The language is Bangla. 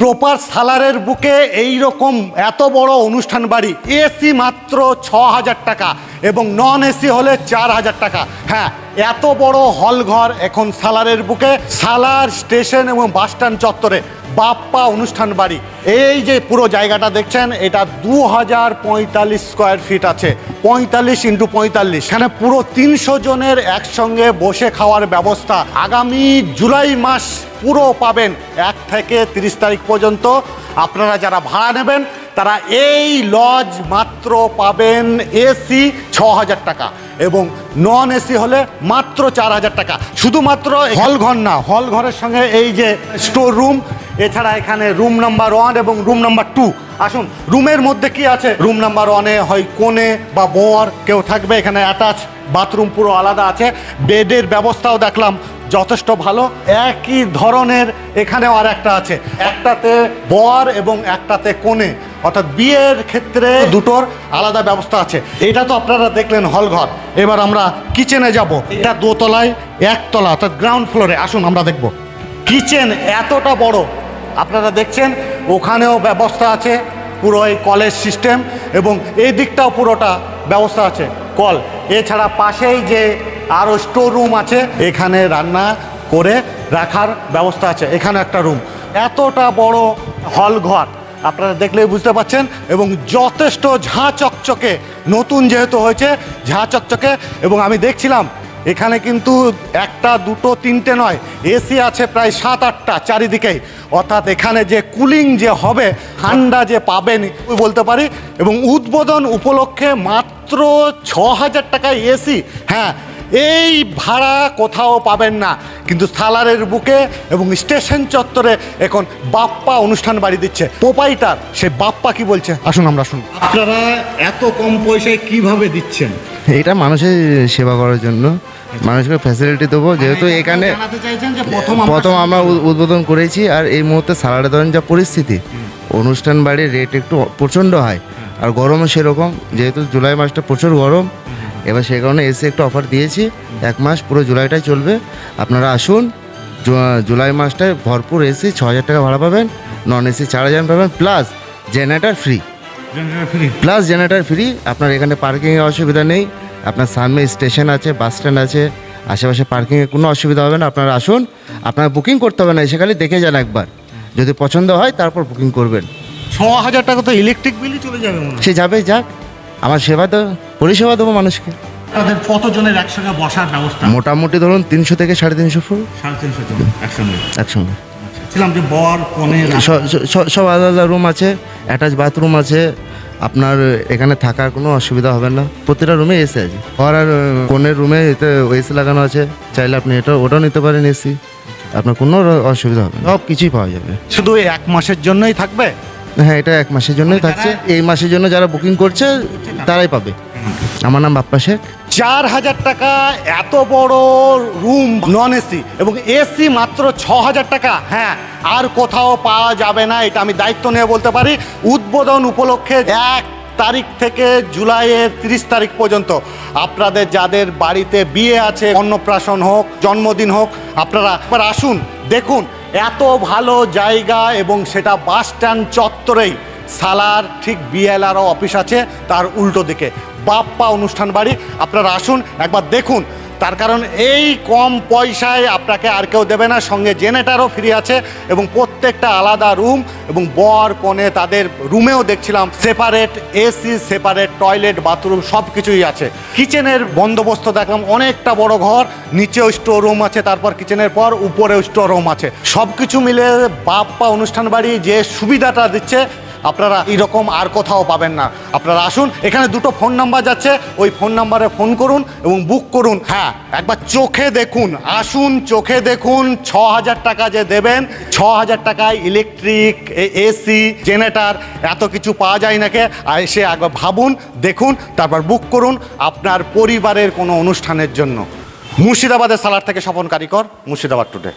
প্রপার সালারের বুকে এই রকম এত বড় অনুষ্ঠান বাড়ি, এসি মাত্র ছ হাজার টাকা এবং নন এসি হলে চার হাজার টাকা। হ্যাঁ এত বড় হল ঘর এখন সালারের বুকে, সালার স্টেশন এবং বাসস্ট্যান্ড চত্বরে। বাপ্পা অনুষ্ঠান বাড়ি। এই যে পুরো জায়গাটা দেখছেন, এটা দু হাজার পঁয়তাল্লিশ স্কোয়ার ফিট আছে। পঁয়তাল্লিশ ইন্টু পঁয়তাল্লিশ। এখানে পুরো তিনশো জনের একসঙ্গে বসে খাওয়ার ব্যবস্থা। আগামী জুলাই মাস পুরো পাবেন এক থেকে তিরিশ তারিখ পর্যন্ত। আপনারা যারা ভাড়া নেবেন, তারা এই লজ মাত্র পাবেন এসি ছ হাজার টাকা এবং নন এসি হলে মাত্র চার হাজার টাকা। শুধুমাত্র হল ঘর না, হল ঘরের সঙ্গে এই যে স্টোর রুম এছাড়া এখানে রুম নাম্বার ওয়ান এবং রুম নাম্বার টু আসুন রুমের মধ্যে কি আছে? রুম নাম্বার ওয়ানে হয় কোণে বা বর কেউ থাকবে এখানে অ্যাটাচ বাথরুম পুরো আলাদা আছে। বেডের ব্যবস্থাও দেখলাম যথেষ্ট ভালো। একই ধরনের এখানেও আর একটা আছে। একটাতে বর এবং একটাতে কোণে অর্থাৎ বিয়ের ক্ষেত্রে দুটোর আলাদা ব্যবস্থা আছে। এটা তো আপনারা দেখলেন হল ঘর এবার আমরা কিচেনে যাব। এটা দোতলায় একতলা, অর্থাৎ গ্রাউন্ড ফ্লোরে আসুন, আমরা দেখব। কিচেন এতটা বড়। আপনারা দেখছেন, ওখানেও ব্যবস্থা আছে। পুরো এই কলেজ সিস্টেম এবং এই দিকটাও পুরোটা ব্যবস্থা আছে। কল। এছাড়া পাশেই যে আরও স্টোর রুম আছে। এখানে রান্না করে রাখার ব্যবস্থা আছে। এখানে একটা রুম এতটা বড় হল ঘর। আপনারা দেখলেই বুঝতে পাচ্ছেন এবং যথেষ্ট ঝাঁ চকচকে, নতুন যেহেতু হয়েছে, ঝাঁ চকচকে এবং আমি দেখছিলাম, এখানে কিন্তু একটা, দুটো, তিনটে নয় এসি আছে প্রায় সাত, আটটা চারিদিকেই। অর্থাৎ এখানে যে কুলিং যে হবে, ঠান্ডা যে পাবেন বলতে পারি এবং উদ্বোধন উপলক্ষে মাত্র ছ হাজার টাকায় এসি হ্যাঁ এই ভাড়া কোথাও পাবেন না। কিন্তু সালারের বুকে এবং স্টেশন চত্বরে এখন বাপ্পা অনুষ্ঠান বাড়ি দিচ্ছে। পোপাইটার সে বাপ্পা কি বলছে? আসুন আমরা শুন আপনারা এত কম পয়সায় কীভাবে দিচ্ছেন? এটা মানুষের সেবা করার জন্য। মানুষকে ফ্যাসিলিটি দেবো। যেহেতু এখানে জানাতে চাইছেন যে প্রথম প্রথম আমরা উদ্বোধন করেছি আর এই মুহূর্তে সালাডে ধরেন যা পরিস্থিতি। অনুষ্ঠান বাড়ির রেট একটু প্রচণ্ড হয়। আর গরমও সেরকম। যেহেতু জুলাই মাসটা প্রচুর গরম এবার সেই কারণে এসে একটু অফার দিয়েছি। এক মাস পুরো জুলাইটাই চলবে। আপনারা আসুন জুলাই মাসটায় ভরপুর এসি ছ হাজার টাকা ভাড়া পাবেন নন এসি চার হাজার পাবেন plus generator free plus generator free আপনার এখানে পার্কিংয়ের অসুবিধা নেই। আপনার সামনে স্টেশন আছে বাস স্ট্যান্ড আছে আশেপাশে পার্কিংয়ের কোনো অসুবিধা হবে না আপনারা আসুন। আপনারা বুকিং করতে হবে না এসে খালি দেখে যান একবার। যদি পছন্দ হয় তারপর বুকিং করবেন। ছ হাজার টাকা তো ইলেকট্রিক বিলই চলে যাবে সে যাবে যাক। আমার সেবা তো পরিষেবা দেবো মানুষকে। তাদের কতজনের একসঙ্গে বসার ব্যবস্থা? মোটামুটি ধরুন তিনশো থেকে সাড়ে তিনশো ফুট। সাড়ে তিনশো জন একসঙ্গে? একসঙ্গে। ছিলাম যে বর কনে সব আলাদা আলাদা রুম আছে অ্যাটাচ বাথরুম আছে। আপনার এখানে থাকার কোনো অসুবিধা হবে না। প্রতিটা রুমে এসি আছে। আর আর কোনের রুমে এতে এসি লাগানো আছে। চাইলে আপনি এটা ওটাও নিতে পারেন এসি আপনার কোনো অসুবিধা হবে না। সব কিছুই পাওয়া যাবে। শুধু এই এক মাসের জন্যই থাকবে? হ্যাঁ এটা এক মাসের জন্যই থাকছে। এই মাসের জন্য যারা বুকিং করছে তারাই পাবে। আমার নাম বাপ্পা শেখ। চার হাজার টাকা এত বড় রুম নন এসি এবং এসি মাত্র ছ হাজার টাকা। হ্যাঁ আর কোথাও পাওয়া যাবে না, এটা আমি দায়িত্ব নিয়ে বলতে পারি। উদ্বোধন উপলক্ষে এক তারিখ থেকে জুলাইয়ের তিরিশ তারিখ পর্যন্ত। আপনাদের যাদের বাড়িতে বিয়ে আছে, অন্নপ্রাশন হোক, জন্মদিন হোক, আপনারা আসুন, দেখুন, এত ভালো জায়গা এবং সেটা বাস স্ট্যান্ড চত্বরেই। সালার ঠিক বিএলআরও অফিস আছে তার উল্টো দিকে। বাপ্পা অনুষ্ঠান বাড়ি, আপনারা আসুন, একবার দেখুন। তার কারণ এই কম পয়সায় আপনাকে আর কেউ দেবে না, সঙ্গে জেনারেটারও ফ্রি আছে এবং প্রত্যেকটা আলাদা রুম এবং বর, কনে, তাদের রুমেও দেখছিলাম, separate AC, separate toilet, bathroom সব কিছুই আছে। কিচেনের বন্দোবস্ত দেখলাম, অনেকটা বড় ঘর, নিচেও স্টোর রুম আছে, তারপর কিচেনের পর উপরেও স্টোর রুম আছে। সব কিছু মিলে বাপ্পা অনুষ্ঠান বাড়ি যে সুবিধাটা দিচ্ছে আপনারা এরকম আর কোথাও পাবেন না। আপনারা আসুন, এখানে দুটো ফোন নাম্বার যাচ্ছে, ওই ফোন নাম্বারে ফোন করুন এবং বুক করুন। হ্যাঁ একবার চোখে দেখুন, আসুন, চোখে দেখুন ছ হাজার টাকা যে দেবেন ছ হাজার টাকায় ইলেকট্রিক এসি জেনারেটার এত কিছু পাওয়া যায় নাকি? আর এসে একবার ভাবুন, দেখুন, তারপর বুক করুন আপনার পরিবারের কোনো অনুষ্ঠানের জন্য। মুর্শিদাবাদের সালার থেকে স্বপন কারিকর, মুর্শিদাবাদ টুডে